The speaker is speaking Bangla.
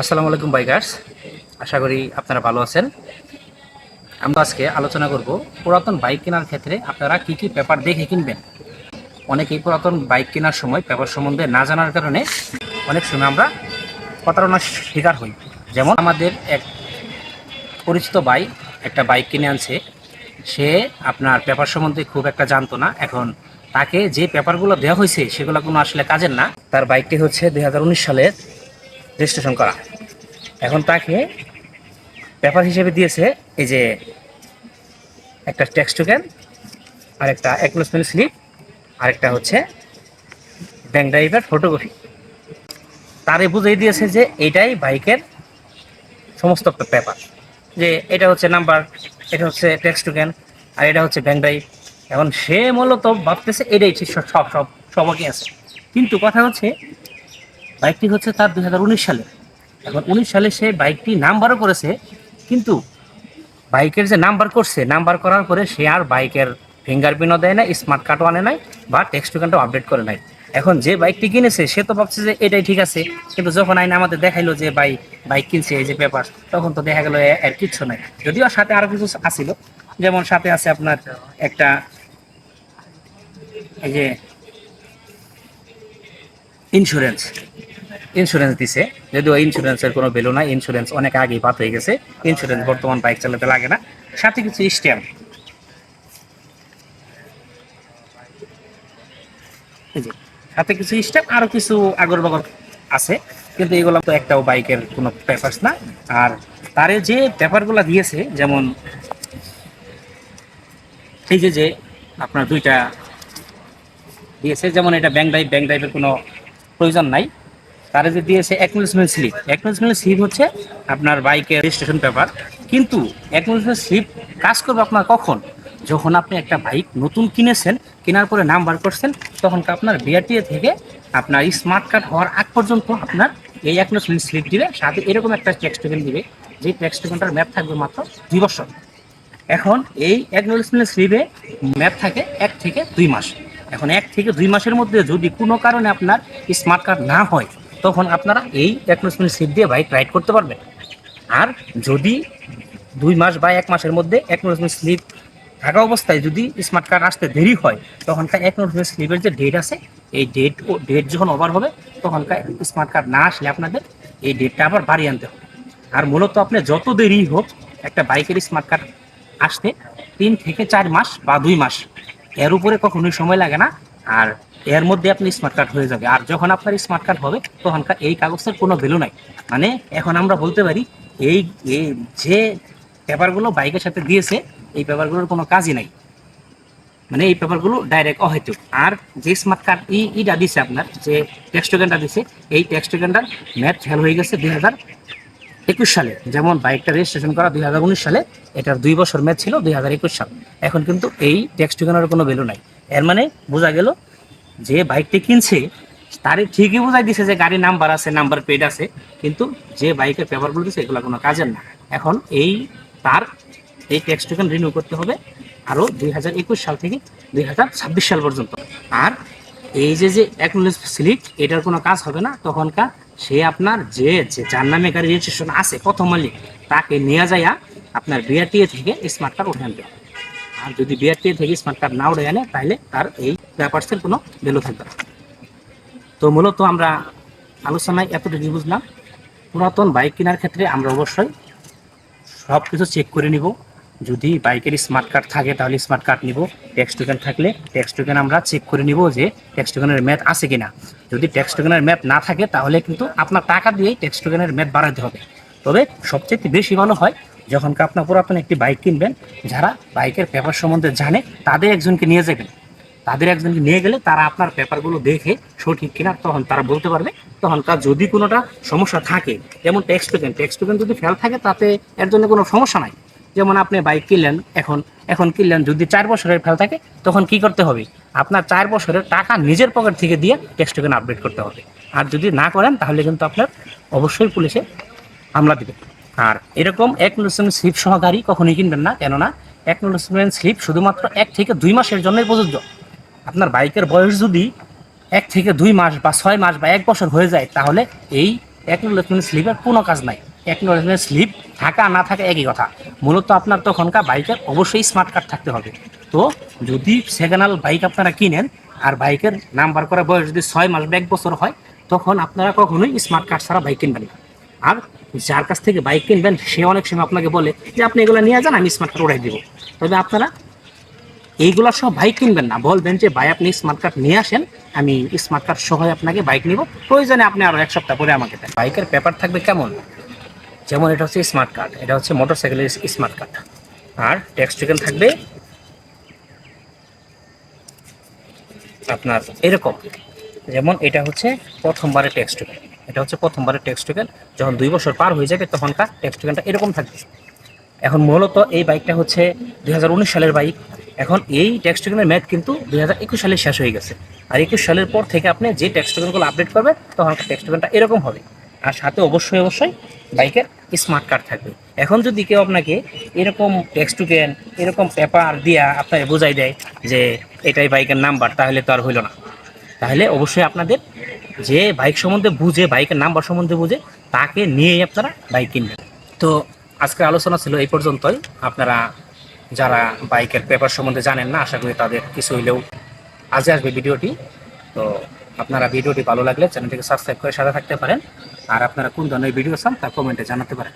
আসসালামু আলাইকুম বাইকার্স আশা করি আপনারা ভালো আছেন। আমরা আজকে আলোচনা করব পুরাতন বাইক কেনার ক্ষেত্রে আপনারা কি কি পেপার দেখে কিনবেন। অনেকেই পুরাতন বাইক কেনার সময় পেপার সম্বন্ধে না জানার কারণে অনেক সময় আমরা প্রতারণার শিকার হই। যেমন আমাদের এক পরিচিত ভাই একটা বাইক কিনে আনছে। সে আপনার পেপার সম্বন্ধে খুব একটা জানতো না। এখন তাকে যে পেপারগুলো দেওয়া হয়েছে সেগুলো কোনো আসলে কাজের না। তার বাইকটি হচ্ছে দু হাজার উনিশ সালের রেজিস্ট্রেশন করা। এখন তাকে পেপার হিসেবে দিয়েছে এই যে একটা ট্যাক্স টোকেন আর একটা অ্যাকনোসমেন্ট স্লিপ আর একটা হচ্ছে ব্যাংক ড্রাইভের ফটোকপি তারে বুঝিয়ে দিয়েছে যে এটাই বাইকের সমস্ত পেপার যে এটা হচ্ছে নাম্বার এটা হচ্ছে ট্যাক্স টোকেন আর এটা হচ্ছে ব্যাংক ড্রাইভ এখন সে মূলত ভাবতেছে এটাই সব সব সব সবারই আছে। কিন্তু কথা হচ্ছে বাইকটি হচ্ছে তার দুই উনিশ সালে। এখন উনিশ সালে সে বাইকটি নাম্বারও করেছে, কিন্তু বাইকের যে নাম্বার করছে, নাম্বার করার পরে সে আর বাইকের ফিঙ্গারপ্রিন্টও দেয় না স্মার্ট কার্ডও আনে নাই, বা টেক্সট টোকেনটাও আপডেট করে নাই। এখন যে বাইকটি কিনেছে, সে তো ভাবছে যে এটাই ঠিক আছে, কিন্তু যখন আইন আমাদের দেখাইলো যে ভাই বাইক কিনছে, এই যে পেপার তখন তো দেখা গেলো আর কিচ্ছু নাই। যদিও সাথে আরও কিছু আসিল যেমন সাথে আছে আপনার একটা এই যে ইন্স্যুরেন্স ইন্স্যুরেন্স দিছে। যদিও ইন্স্যুরেন্সের কোনো ভ্যালু নাই ইন্স্যুরেন্স অনেক আগেই বাদ হয়ে গেছে। ইন্স্যুরেন্স বর্তমান বাইক চালাতে লাগে না। সাথে কিছু স্ট্যাম্প সাথে কিছু স্ট্যাম্প আরও কিছু আগর বাগর আছে। কিন্তু এগুলো তো একটাও বাইকের কোনো পেপারস না। আর তারে যে পেপারগুলো দিয়েছে, যেমন এই যে যে আপনার দুইটা দিয়েছে, যেমন এটা ব্যাংক ড্রাইভ ব্যাংক ড্রাইভের কোনো প্রয়োজন নাই। তারা যে দিয়েছে অ্যাকনোলেজমেন্ট স্লিপ অ্যাকনোলেজমেন্ট স্লিপ হচ্ছে আপনার বাইকের রেজিস্ট্রেশন পেপার কিন্তু অ্যাকনোলেজমেন্ট স্লিপ কাজ করবে আপনার কখন? যখন আপনি একটা বাইক নতুন কিনেছেন, কেনার পরে নাম্বার করছেন, তখন আপনার বিআরটিএ থেকে আপনার স্মার্ট কার্ড হওয়ার আগ পর্যন্ত আপনার এই অ্যাকনোলেজমেন্ট স্লিপ দিবে। সাথে এরকম একটা ট্যাক্স টোকেন দিবে। যে ট্যাক্স টোকেনটার ম্যাপ থাকবে মাত্র দুই বছর। এখন এই অ্যাকনোলেজমেন্ট স্লিপে ম্যাপ থাকে এক থেকে দুই মাস। এখন এক থেকে দুই মাসের মধ্যে যদি কোনো কারণে আপনার স্মার্ট কার্ড না হয় তখন আপনারা এই অ্যাকনোলেজমেন্ট স্লিপ দিয়ে বাইক রাইড করতে পারবেন। আর যদি দুই মাস বা এক মাসের মধ্যে অ্যাকনোলেজমেন্ট স্লিপ থাকা অবস্থায় যদি স্মার্ট কার্ড আসতে দেরি হয়, তখনকার অ্যাকনোলেজমেন্ট স্লিপের যে ডেট আছে, এই ডেট ও ডেট যখন ওভার হবে, তখনকার স্মার্ট কার্ড না আসলে আপনাদের এই ডেটটা আবার বাড়িয়ে আনতে হবে। আর মূলত আপনি যত দেরি হোক একটা বাইকের স্মার্ট কার্ড আসতে তিন থেকে চার মাস বা দুই মাস। এর উপরে কখনোই সময় লাগে না। আর এর মধ্যে আপনি স্মার্ট কার্ড হয়ে যাবে। আর যখন আপনার স্মার্ট কার্ড হবে, তখনকার এই কাগজের কোনো ভ্যালু নাই। মানে এখন আমরা বলতে পারি, এই যে পেপারগুলো বাইকের সাথে দিয়েছে, এই পেপারগুলোর কোনো কাজই নাই। মানে এই পেপারগুলো ডাইরেক্ট অহেতুক। আর যে স্মার্ট কার্ড ই, ইটা দিছে আপনার, যে ট্যাক্স টোকেনটা দিছে, এই ট্যাক্স টোকেনটার ম্যাথ ফেল হয়ে গেছে দুই হাজার একুশ সালে। যেমন বাইকটা রেজিস্ট্রেশন করা দুই হাজার উনিশ সালে, এটার দুই বছর ম্যাচ ছিল দুই হাজার একুশ সাল। এখন কিন্তু এই ট্যাক্স টোকেনের কোনো ভ্যালু নাই। এর মানে বোঝা গেল যে বাইকটি কিনছে, তারে ঠিকই বোঝাই দিছে যে গাড়ি নাম্বার আছে, নাম্বার প্লেট আছে, কিন্তু যে বাইকের পেপারগুলো দিছে, এগুলো কোনো কাজের না। এখন এই তার, এই ট্যাক্স টোকেন রিনিউ করতে হবে আরও দুই হাজার একুশ সাল থেকে দুই হাজার ছাব্বিশ সাল পর্যন্ত। আর এই যে যে অ্যাকনোলেজ স্লিপ এটার কোনো কাজ হবে না। তখনকার সে আপনার যে যে যার নামে গাড়ি রেজিস্ট্রেশন আছে, প্রথম মালিক, তাকে নিয়ে যাইয়া আপনার বিআরটিএ থেকে স্মার্ট কার্ড উঠে আনতে হবে আর যদি বিআরটিএ থেকে স্মার্ট কার্ড না উঠে আনে তাহলে তার এই ব্যাপারসের কোনো ভ্যালু থাকবে তো মূলত আমরা আলোচনায় এতটুকু বুঝলাম, পুরাতন বাইক কেনার ক্ষেত্রে আমরা অবশ্যই সব কিছু চেক করে নিব। যদি বাইকের স্মার্ট কার্ড থাকে তাহলে স্মার্ট কার্ড নিব। ট্যাক্স টোকেন থাকলে ট্যাক্স টোকেন আমরা চেক করে নিব যে ট্যাক্স টোকেনের ম্যাথ আছে কিনা। যদি ট্যাক্স টোকেনের ম্যাথ না থাকে তাহলে কিন্তু আপনার টাকা দিয়েই ট্যাক্স টোকেনের ম্যাথ বাড়াতে হবে। তবে সবচেয়ে বেশি ভালো হয় যখন আপনার পুরাতন একটি বাইক কিনবেন, যারা বাইকের পেপার সম্বন্ধে জানে, তাদের একজনকে নিয়ে যাবেন। তাদের একজনকে নিয়ে গেলে তারা আপনার পেপারগুলো দেখে সঠিক কিনা তখন তারা বলতে পারবে। তখন তার যদি কোনোটা সমস্যা থাকে, যেমন ট্যাক্স টোকেন ট্যাক্স টোকেন যদি ফেল থাকে তাতে এর জন্য কোনো সমস্যা নাই। যেমন আপনি বাইক কিনলেন, এখন এখন কিনলেন, যদি চার বছরের ফেল থাকে, তখন কি করতে হবে? আপনার চার বছরের টাকা নিজের পকেট থেকে দিয়ে ট্যাক্স টোকেন আপডেট করতে হবে। আর যদি না করেন, তাহলে কিন্তু আপনার অবশ্যই পুলিশে হামলা দিবে। আর এরকম এক নোটিসমেন্ট স্লিপ সহকারী কখনোই কিনবেন না। কেননা এক নোটিসমেন্ট স্লিপ শুধুমাত্র এক থেকে দুই মাসের জন্যই প্রযোজ্য। আপনার বাইকের বয়স যদি এক থেকে দুই মাস বা ছয় মাস বা এক বছর হয়ে যায়, তাহলে এই অ্যাকনোলেজমেন্ট স্লিপের কোনো কাজ নাই। অ্যাকনোলেজমেন্ট স্লিপ থাকা, না থাকা একই কথা। মূলত আপনার তখনকার বাইকের অবশ্যই স্মার্ট কার্ড থাকতে হবে। তো যদি সেকেন্ড বাইক আপনারা কিনেন আর বাইকের নাম্বার করা বয়স যদি ছয় মাস বা এক বছর হয়, তখন আপনারা কখনোই স্মার্ট কার্ড ছাড়া বাইক কিনবেন না। আর যার কাছ থেকে বাইক কিনবেন, সে অনেক সময় আপনাকে বলে যে, আপনি এগুলো নিয়ে যান, আমি স্মার্ট কার্ড উঠাই দিব। তবে আপনারা এইগুলা সব বাইক কিনবেন না। বলবেন যে, ভাই, আপনি স্মার্ট কার্ড নিয়ে আসেন, আমি স্মার্ট কার্ড সহ আপনাকে বাইক নিব। প্রয়োজনে আপনি আরও এক সপ্তাহ পরে আমাকে দেন। বাইকের পেপার থাকবে কেমন? যেমন এটা হচ্ছে স্মার্ট কার্ড এটা হচ্ছে মোটর সাইকেলের স্মার্ট কার্ড আর ট্যাক্স টোকেন থাকবে আপনার এরকম। যেমন এটা হচ্ছে প্রথমবারের ট্যাক্স টোকেন এটা হচ্ছে প্রথমবারের ট্যাক্স টোকেন যখন দুই বছর পার হয়ে যাবে, তখনকার ট্যাক্স টোকেনটা এরকম থাকবে। এখন মূলত এই বাইকটা হচ্ছে দু হাজার উনিশ সালের বাইক এখন এই ট্যাক্স টোকেনের ম্যাথ কিন্তু দুই হাজার একুশ সালে শেষ হয়ে গেছে। আর একুশ সালের পর থেকে আপনি যে ট্যাক্স টোকেনগুলো আপডেট করবেন তখনকার ট্যাক্স টোকেনটা এরকম হবে। আর সাথে অবশ্যই অবশ্যই বাইকের স্মার্ট কার্ড থাকবে। এখন যদি কেউ আপনাকে এরকম ট্যাক্স টোকেন এরকম পেপার দিয়া আপনাকে বোঝাই দেয় যে এটাই বাইকের নাম্বার তাহলে তো আর হইল না। তাহলে অবশ্যই আপনাদের যে বাইক সম্বন্ধে বুঝে, বাইকের নাম্বার সম্বন্ধে বুঝে, তাকে নিয়েই আপনারা বাইক কিনবেন। তো আজকের আলোচনা ছিল এই পর্যন্তই। আপনারা যারা বাইকের পেপার সম্বন্ধে জানেন না, আশা করি তাদের কিছু হইলেও আজে আসবে ভিডিওটি। তো আপনারা ভিডিওটি ভালো লাগলে চ্যানেলটিকে সাবস্ক্রাইব করে সাথে থাকতে পারেন। আর আপনারা কোন ধরনের ভিডিও চান তা কমেন্টে জানাতে পারেন।